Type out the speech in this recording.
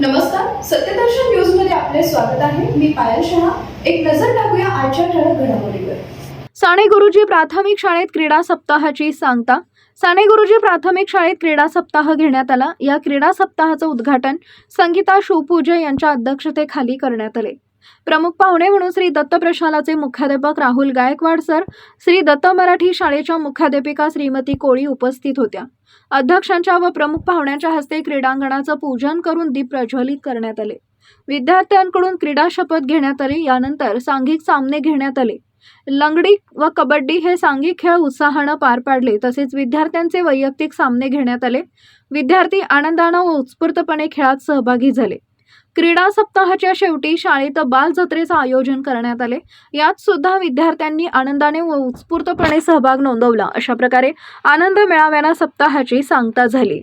नमस्कार सत्यदर्शन न्यूजमध्ये आपले स्वागत आहे. मी पायल शहा. एक नजर टाकूया आजच्या ठळक घडामोडीवर. साने गुरुजी प्राथमिक शाळेत क्रीडा सप्ताहाची सांगता. साने गुरुजी प्राथमिक शाळेत क्रीडा सप्ताह घेण्यात आला. या क्रीडा सप्ताहाचं उद्घाटन संगीता शिवपूजे यांच्या अध्यक्षतेखाली करण्यात आले. प्रमुख पाहुणे म्हणून श्री दत्त प्रशालाचे मुख्याध्यापक राहुल गायकवाड सर श्री दत्त मराठी शाळेच्या मुख्याध्यापिका श्रीमती कोळी उपस्थित होत्या. अध्यक्षांच्या व प्रमुख पाहुण्यांच्या हस्ते क्रीडांगणाचं पूजन करून दीप प्रज्वलित करण्यात आले. विद्यार्थ्यांकडून क्रीडा शपथ घेण्यात आली यानंतर सांघिक सामने घेण्यात आले. लंगडी व कबड्डी हे सांघिक खेळ उत्साहानं पार पाडले तसेच विद्यार्थ्यांचे वैयक्तिक सामने घेण्यात आले. विद्यार्थी आनंदानं व उत्स्फूर्तपणे खेळात सहभागी झाले. क्रीडा सप्ताहाच्या शेवटी शाळेत बाल जत्रेचं आयोजन करण्यात आले. यात सुद्धा विद्यार्थ्यांनी आनंदाने व उत्स्फूर्तपणे सहभाग नोंदवला. अशा प्रकारे आनंद मेळाव्याला सप्ताहाची सांगता झाली.